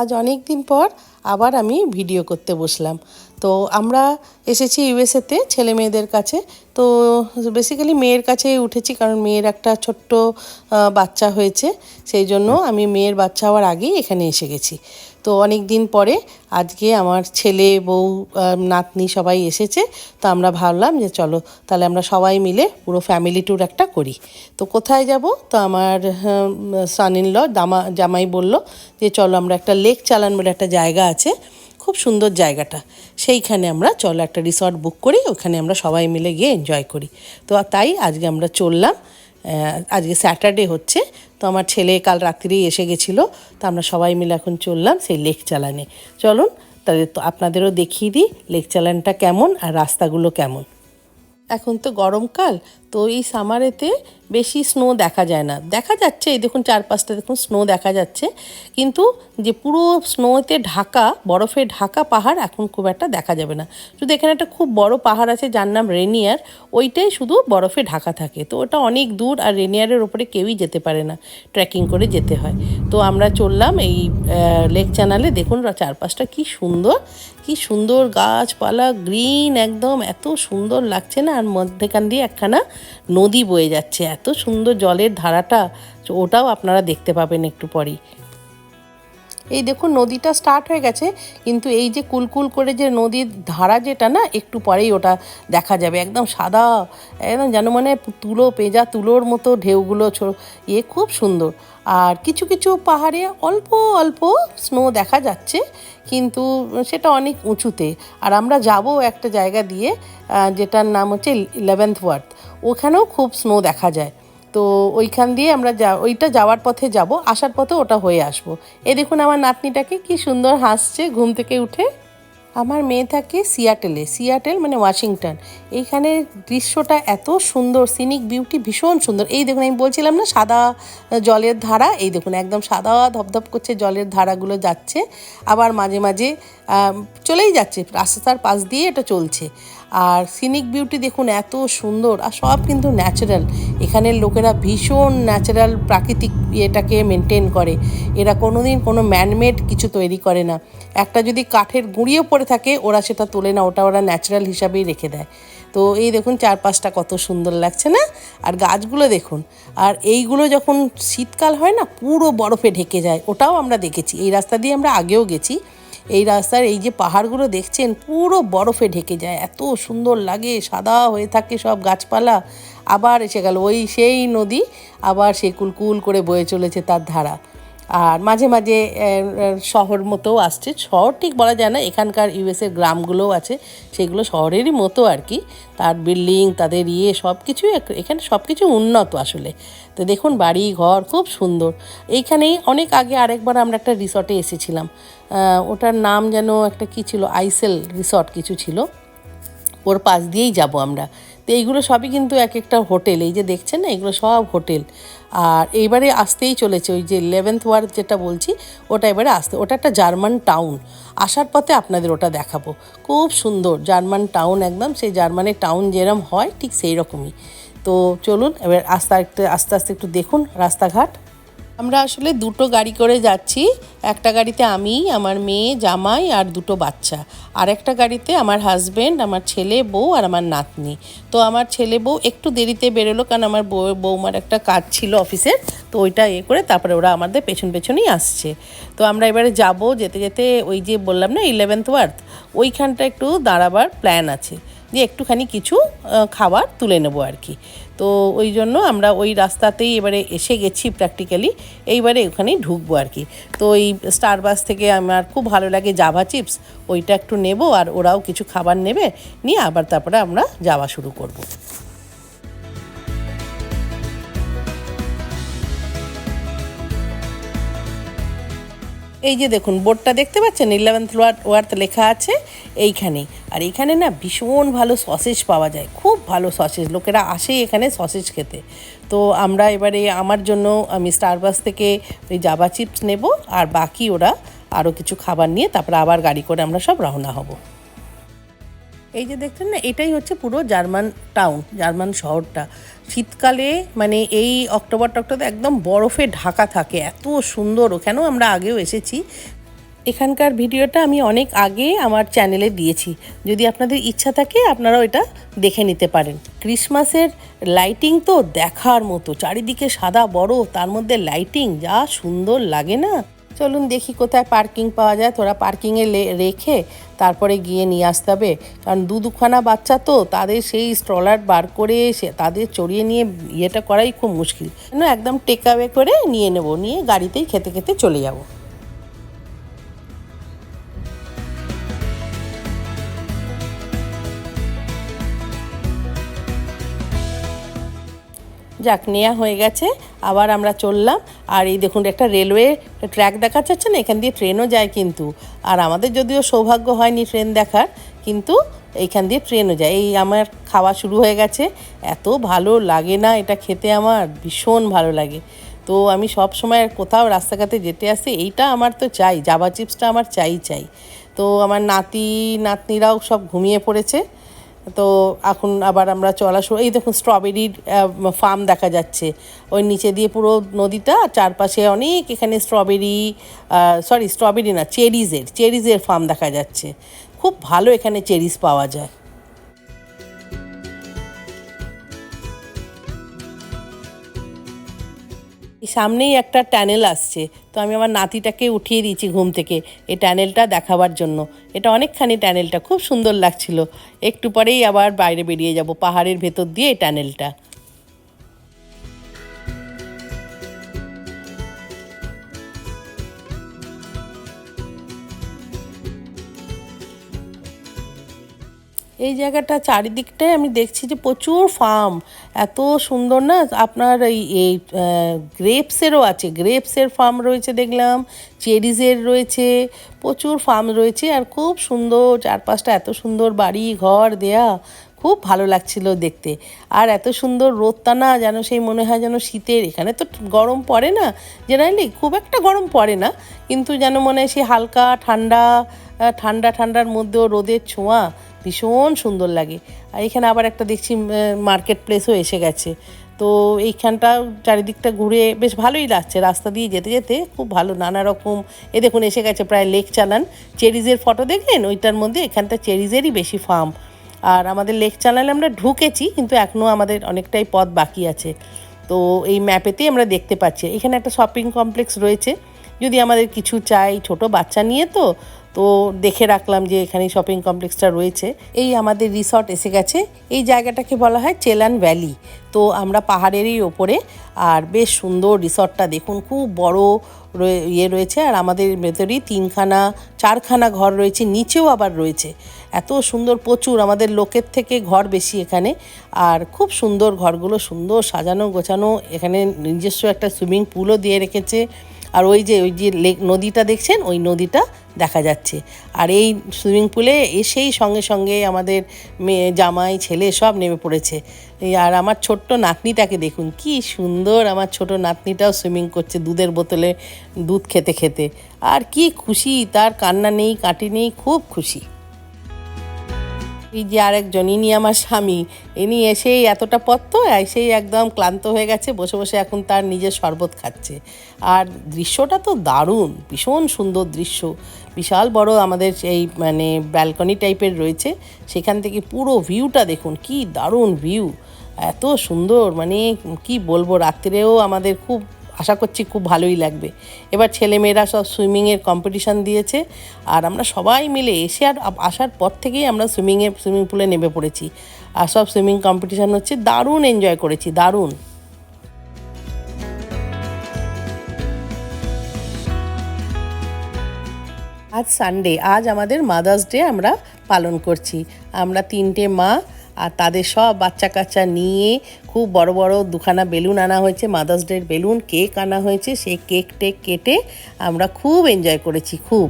আজ অনেক দিন পর আবার আমি ভিডিও করতে বসলাম। তো আমরা এসেছি ইউএসএতে ছেলে মেয়েদের কাছে। তো বেসিক্যালি মেয়ের কাছেই উঠেছি কারণ মেয়ের একটা ছোট্ট বাচ্চা হয়েছে। সেই জন্য আমি মেয়ের বাচ্চা হওয়ার আগেই এখানে এসে গেছি। তো অনেক দিন পরে আজকে আমার ছেলে, বউ নাতনি সবাই এসেছে। তো আমরা ভাবলাম যে চলো, তাহলে আমরা সবাই মিলে পুরো ফ্যামিলি ট্যুর একটা করি। তো কোথায় যাব? তো আমার সান ইন ল দামা জামাই বলল যে চলো আমরা একটা লেক চালান বলে একটা জায়গা আছে। খুব সুন্দর জায়গাটা। সেইখানে আমরা চলো একটা রিসর্ট বুক করি, ওখানে আমরা সবাই মিলে গিয়ে এনজয় করি। তো তাই আজকে আমরা চললাম। আজকে স্যাটারডে হচ্ছে, তো আমার ছেলে কাল রাত্রিই এসে গেছিল, তো আমরা সবাই মিলে এখন চললাম সেই লেক চালানে। চলুন, তাহলে তো আপনাদেরও দেখিয়ে দিই লেক চালানটা কেমন আর রাস্তাগুলো কেমন। এখন তো গরমকাল তো এই সামারেতে বেশি স্নো দেখা যায় না। দেখা যাচ্ছে, এই দেখুন চারপাশটা দেখুন স্নো দেখা যাচ্ছে, কিন্তু যে পুরো স্নোতে ঢাকা, বরফে ঢাকা পাহাড় এখন খুব একটা দেখা যাবে না। শুধু এখানে একটা খুব বড় পাহাড় আছে, যার নাম রেনিয়ার ওইটাই শুধু বরফে ঢাকা থাকে। তো ওটা অনেক দূর আর রেনিয়ারের ওপরে কেউই যেতে পারে না ট্রেকিং করে যেতে হয়। তো আমরা চললাম এই লেক চ্যানেলে দেখুন চারপাশটা কি সুন্দর কি সুন্দর গাছপালা গ্রিন একদম এত সুন্দর লাগছে না, আর মধ্যেখান দিয়ে একখানা নদী বয়ে যাচ্ছে। এত সুন্দর জলের ধারাটা ওটাও আপনারা দেখতে পাবেন একটু পরেই। এই দেখুন, নদীটা স্টার্ট হয়ে গেছে, কিন্তু এই যে কুলকুল করে যে নদীর ধারা যেটা না, একটু পরেই ওটা দেখা যাবে। একদম সাদা, একদম যেন মানে তুলো পেঁজা তুলোর মতো ঢেউগুলো ছো ইয়ে খুব সুন্দর। আর কিছু কিছু পাহাড়ে অল্প অল্প স্নো দেখা যাচ্ছে, কিন্তু সেটা অনেক উঁচুতে। আর আমরা যাব একটা জায়গা দিয়ে যেটার নাম হচ্ছে ইলেভেন্থ ওয়ার্থ ওখানেও খুব স্নো দেখা যায়। তো ওইখান দিয়ে আমরা যা, ওইটা যাওয়ার পথে যাব, আসার পথে ওটা হয়ে আসব। এ দেখুন আমার নাতনিটাকে কি সুন্দর হাসছে ঘুম থেকে উঠে। আমার মেয়ে থাকে সিয়াটেলে, সিয়াটেল মানে ওয়াশিংটন। এইখানে দৃশ্যটা এত সুন্দর সিনিক বিউটি ভীষণ সুন্দর। এই দেখুন, আমি বলছিলাম না, সাদা জলের ধারা, এই দেখুন, একদম সাদা ধপধপ করছে জলের ধারাগুলো যাচ্ছে। আবার মাঝে মাঝে চলেই যাচ্ছে, রাস্তার পাশ দিয়ে এটা চলছে। আর সিনিক বিউটি দেখুন, এত সুন্দর আর সব কিন্তু ন্যাচারাল এখানের লোকেরা ভীষণ ন্যাচারাল প্রাকৃতিক ইয়েটাকে মেনটেন করে। এরা কোনোদিন কোনো ম্যানমেড কিছু তৈরি করে না। একটা যদি কাঠের গুঁড়িও পড়ে থাকে, ওরা সেটা তোলে না, ওটা ওরা ন্যাচারাল হিসাবেই রেখে দেয়। তো এই দেখুন, চারপাশটা কত সুন্দর লাগছে না? আর গাছগুলো দেখুন, আর এইগুলো যখন শীতকাল হয় না, পুরো বরফে ঢেকে যায়, ওটাও আমরা দেখেছি। এই রাস্তা দিয়ে আমরা আগেও গেছি। এই রাস্তার এই যে পাহাড়গুলো দেখছেন, পুরো বরফে ঢেকে যায়। এত সুন্দর লাগে, সাদা হয়ে থাকে সব গাছপালা। আবার এসে গেল, ওই সেই নদী, আবার সে কুলকুল করে বয়ে চলেছে তার ধারা। আর মাঝে মাঝে শহর মতোও আসছে। শহর ঠিক বলা যায় না, এখানকার ইউএসের গ্রামগুলোও আছে, সেগুলো শহরেরই মতো আর কি। তার বিল্ডিং, তাদের ইয়ে সব কিছুই এখানে সব কিছু উন্নত আসলে। তো দেখুন, বাড়ি, ঘর খুব সুন্দর। এইখানেই অনেক আগে আরেকবার আমরা একটা রিসর্টে এসেছিলাম। ওটার নাম যেন একটা কি ছিল? আইসেল রিসর্ট কিছু ছিল। ওর পাশ দিয়েই যাব আমরা। তো এইগুলো সবই কিন্তু এক একটা হোটেল। এই যে দেখছেন না, এগুলো সব হোটেল। আর এইবারে আসতেই চলেছে ওই যে ইলেভেন্থ ওয়ার্ড যেটা বলছি, ওটা এবারে আসতে, ওটা একটা জার্মান টাউন আসার পথে আপনাদের ওটা দেখাবো। খুব সুন্দর জার্মান টাউন একদম, সেই জার্মানের টাউন যেরম হয় ঠিক সেই রকমই তো চলুন, এবার আস্তে আস্তে আস্তে আস্তে একটু দেখুন রাস্তাঘাট। আমরা আসলে দুটো গাড়ি করে যাচ্ছি। একটা গাড়িতে আমি, আমার মেয়ে, জামাই আর দুটো বাচ্চা। আর একটা গাড়িতে আমার হাজব্যান্ড আমার ছেলে বউ আর আমার নাতনি। তো আমার ছেলে বউ একটু দেরিতে বেরোলো কারণ আমার বউ, বৌমার একটা কাজ ছিল অফিসের তো ওইটা ইয়ে করে তারপরে ওরা আমাদের পেছন পেছনই আসছে। তো আমরা এবারে যাব যেতে যেতে ওই যে বললাম না ইলেভেন্থ ওয়ার্থ ওইখানটা একটু দাঁড়াবার প্ল্যান আছে। যে একটুখানি কিছু খাবার তুলে নেব আর কি তো ওই জন্য আমরা ওই রাস্তাতেই এবারে এসে গেছি প্র্যাকটিক্যালি এইবারে ওখানেই ঢুকবো আর কি তো ওই স্টার বাস থেকে আমার খুব ভালো লাগে জাভা চিপস ওইটা একটু নেব আর ওরাও কিছু খাবার নেবে, নিয়ে আবার তারপরে আমরা যাওয়া শুরু করব। এই যে দেখুন, বোর্ডটা দেখতে পাচ্ছেন? ইলেভেন্থ ওয়ার্ড ওয়ার্থ লেখা আছে এইখানে আর এখানে না ভীষণ ভালো সসেজ পাওয়া যায়। খুব ভালো সসেজ লোকেরা আসে এখানে সসেজ খেতে। তো আমরা এবারে আমার জন্য, আমি স্টারবাস থেকে ওই জাবা চিপস নেব, আর বাকি ওরা আরও কিছু খাবার নিয়ে, তারপরে আবার গাড়ি করে আমরা সব রওনা হব। এই যে দেখছেন না, এটাই হচ্ছে পুরো জার্মান টাউন জার্মান শহরটা। শীতকালে মানে এই অক্টোবর টক্টোবর একদম বরফে ঢাকা থাকে, এত সুন্দর। ওখানেও আমরা আগেও এসেছি। এখানকার ভিডিওটা আমি অনেক আগে আমার চ্যানেলে দিয়েছি। যদি আপনাদের ইচ্ছা থাকে, আপনারাও এটা দেখে নিতে পারেন। ক্রিসমাসের লাইটিং তো দেখার মতো, চারিদিকে সাদা বড় তার মধ্যে লাইটিং যা সুন্দর লাগে না? চলুন দেখি কোথায় পার্কিং পাওয়া যায়। তোরা পার্কিংয়ে রেখে তারপরে গিয়ে নিয়ে আসতে হবে। কারণ দু দুখানা বাচ্চা তো, তাদের সেই স্ট্রলার বার করে সে তাদের চড়িয়ে নিয়ে ইয়েটা করাই খুব মুশকিল। একদম টেকআওয়ে করে নিয়ে নেব, নিয়ে গাড়িতেই খেতে খেতে চলে যাব। যাক নেওয়া হয়ে গেছে, আবার আমরা চললাম। আর এই দেখুন, একটা রেলওয়ে ট্র্যাক দেখা যাচ্ছে না, এখান দিয়ে ট্রেনও যায় কিন্তু। আর আমাদের যদিও সৌভাগ্য হয়নি ট্রেন দেখার, কিন্তু এইখান দিয়ে ট্রেনও যায়। এই আমার খাওয়া শুরু হয়ে গেছে। এত ভালো লাগে না এটা খেতে আমার, ভীষণ ভালো লাগে। তো আমি সব সময় কোথাও রাস্তাঘাটে যেতে আসি, এইটা আমার তো চাই, জাবা চিপসটা আমার চাই চাই। তো আমার নাতি, নাতনিরাও সব ঘুমিয়ে পড়েছে। তো এখন আবার আমরা চলা শুরু এই দেখুন স্ট্রবেরির ফার্ম দেখা যাচ্ছে। ওই নিচে দিয়ে পুরো নদীটা, চারপাশে অনেক এখানে স্ট্রবেরি সরি স্ট্রবেরি না চেরিজের চেরিজের ফার্ম দেখা যাচ্ছে। খুব ভালো এখানে চেরিজ পাওয়া যায়। সামনেই একটা ট্যানেল আসছে। তো আমি আমার নাতিটাকে উঠিয়ে দিয়েছি ঘুম থেকে। এই ট্যানেলটা দেখাবার জন্য। এটা অনেকখানি ট্যানেলটা খুব সুন্দর লাগছিল। একটু পরেই আবার বাইরে বেরিয়ে যাব। পাহাড়ের ভেতর দিয়ে এই ট্যানেলটা এই জায়গাটা চারিদিকটায় আমি দেখছি যে প্রচুর ফার্ম। এত সুন্দর না? আপনার এই এই গ্রেপসেরও আছে। গ্রেপসের ফার্ম রয়েছে দেখলাম চেরিজের রয়েছে, প্রচুর ফার্ম রয়েছে। আর খুব সুন্দর চারপাশটা, এত সুন্দর বাড়ি, ঘর, দেয়া। খুব ভালো লাগছিল দেখতে। আর এত সুন্দর রোদটা না যেন সেই মনে হয় যেন শীতের। এখানে তো গরম পড়ে না জেনারেলি খুব একটা গরম পড়ে না, কিন্তু যেন মনে হয় সেই হালকা ঠান্ডা ঠান্ডা ঠান্ডার মধ্যেও রোদের ছোঁয়া ভীষণ সুন্দর লাগে। আর এখানে আবার একটা দেখছি মার্কেট প্লেসও এসে গেছে। তো এইখানটা চারিদিকটা ঘুরে বেশ ভালোই লাগছে। রাস্তা দিয়ে যেতে যেতে খুব ভালো, নানা রকম। এ দেখুন, এসে গেছে প্রায় লেক চালান চেরিজের ফটো দেখলেন? ওইটার মধ্যে এখানটা চেরিজেরই বেশি ফার্ম আর আমাদের লেক চ্যানেলে আমরা ঢুকেছি, কিন্তু এখনও আমাদের অনেকটাই পথ বাকি আছে। তো এই ম্যাপেতেই আমরা দেখতে পাচ্ছি। এখানে একটা শপিং কমপ্লেক্স রয়েছে। যদি আমাদের কিছু চাই ছোট বাচ্চা নিয়ে তো তো দেখে রাখলাম যে এখানে শপিং কমপ্লেক্সটা রয়েছে। এই আমাদের রিসর্ট এসে গেছে। এই জায়গাটাকে বলা হয় চেলান ভ্যালি তো আমরা পাহাড়েরই ওপরে আর বেশ সুন্দর রিসর্টটা দেখুন, খুব বড় ইয়ে রয়েছে আর আমাদের ভেতরেই তিনখানা, চারখানা ঘর রয়েছে, নিচেও আবার রয়েছে। এত সুন্দর, প্রচুর আমাদের লোকের থেকে ঘর বেশি এখানে। আর খুব সুন্দর ঘরগুলো, সুন্দর সাজানো গোছানো। এখানে নিজস্ব একটা সুইমিং পুলও দিয়ে রেখেছে। আর ওই যে ওই যে লেক, নদীটা দেখছেন? ওই নদীটা দেখা যাচ্ছে। আর এই সুইমিং পুলে এসেই সঙ্গে সঙ্গে আমাদের মেয়ে, জামাই, ছেলে সব নেমে পড়েছে। আর আমার ছোট্ট নাতনিটাকে দেখুন, কি সুন্দর আমার ছোট নাতনিটাও সুইমিং করছে দুধের বোতলে দুধ খেতে খেতে। আর কি খুশি, তার কান্না নেই, কাটি নেই, খুব খুশি। এই যে আরেকজন, ইনি আমার স্বামী, ইনি এসেই এতটা পথ তো এসেই একদম ক্লান্ত হয়ে গেছে, বসে বসে এখন তার নিজের শরবত খাচ্ছে। আর দৃশ্যটা তো দারুণ, ভীষণ সুন্দর দৃশ্য, বিশাল বড় আমাদের এই মানে ব্যালকনি টাইপের রয়েছে, সেখান থেকে পুরো ভিউটা দেখুন, কি দারুণ ভিউ এত সুন্দর মানে কি বলব, রাত্রেও আমাদের খুব আশা করছি খুব ভালোই লাগবে। এবার ছেলেমেয়েরা সব সুইমিংয়ের কম্পিটিশান দিয়েছে আর আমরা সবাই মিলে এসে আর আসার পর থেকেই আমরা সুইমিংয়ে সুইমিং পুলে নেমে পড়েছি। আর সব সুইমিং কম্পিটিশান হচ্ছে, দারুণ এনজয় করেছি, দারুণ। আজ সানডে আজ আমাদের মাদার্স ডে আমরা পালন করছি। আমরা তিনটে মা আর তাদের সব বাচ্চা কাচ্চা নিয়ে খুব বড় বড় দুখানা বেলুন আনা হয়েছে মাদার্স ডের বেলুন কেক আনা হয়েছে, সেই কেক টেক কেটে আমরা খুব এনজয় করেছি, খুব।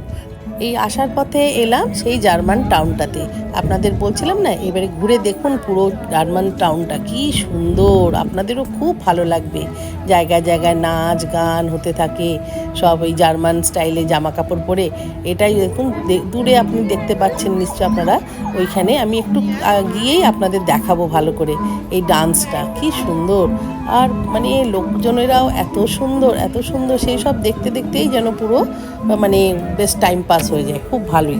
এই আসার পথে এলাম সেই জার্মান টাউনটাতে আপনাদের বলছিলাম না, এবারে ঘুরে দেখুন পুরো জার্মান টাউনটা কি সুন্দর। আপনাদেরও খুব ভালো লাগবে। জায়গায় জায়গায় নাচ গান হতে থাকে, সব ওই জার্মান স্টাইলে জামা কাপড় পরে। এটাই দেখুন দূরে আপনি দেখতে পাচ্ছেন নিশ্চয় আপনারা। ওইখানে আমি একটু গিয়েই আপনাদের দেখাবো ভালো করে এই ডান্সটা কি সুন্দর। আর মানে লোকজনেরাও এত সুন্দর এত সুন্দর, সেই সব দেখতে দেখতেই যেন পুরো মানে বেশ টাইম পাস হয়ে যায় খুব ভালোই।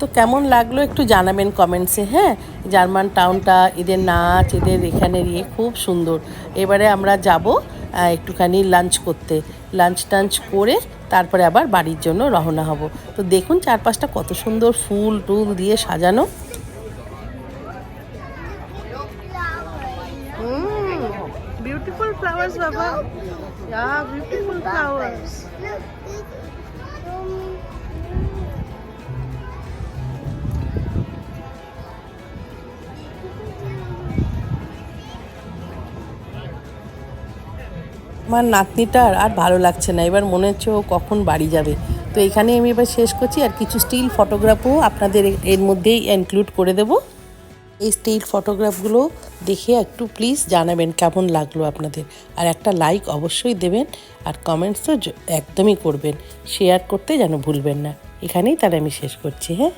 তো কেমন লাগল একটু জানাবেন কমেন্টসে হ্যাঁ? জার্মান টাউনটা এদের নাচ, এদের এখানের ইয়ে খুব সুন্দর। এবারে আমরা যাব একটুখানি লাঞ্চ করতে। লাঞ্চ টাঞ্চ করে তারপরে আবার বাড়ির জন্য রওনা হব তো দেখুন চারপাশটা কত সুন্দর ফুল টুল দিয়ে সাজানো Mm. Yeah, আমার নাতনিটার আর ভালো লাগছে না। এবার মনে হচ্ছে ও কখন বাড়ি যাবে। তো এখানে আমি এবার শেষ করছি। আর কিছু স্টিল ফটোগ্রাফও আপনাদের এর মধ্যেই ইনক্লুড করে দেব। এই স্টিল ফটোগ্রাফগুলো দেখে একটু প্লিজ জানাবেন কেমন লাগল আপনাদের। আর একটা লাইক অবশ্যই দেবেন। আর কমেন্টস তো একদমই করবেন। শেয়ার করতে যেন ভুলবেন না। এখানেই তাহলে আমি শেষ করছি হ্যাঁ?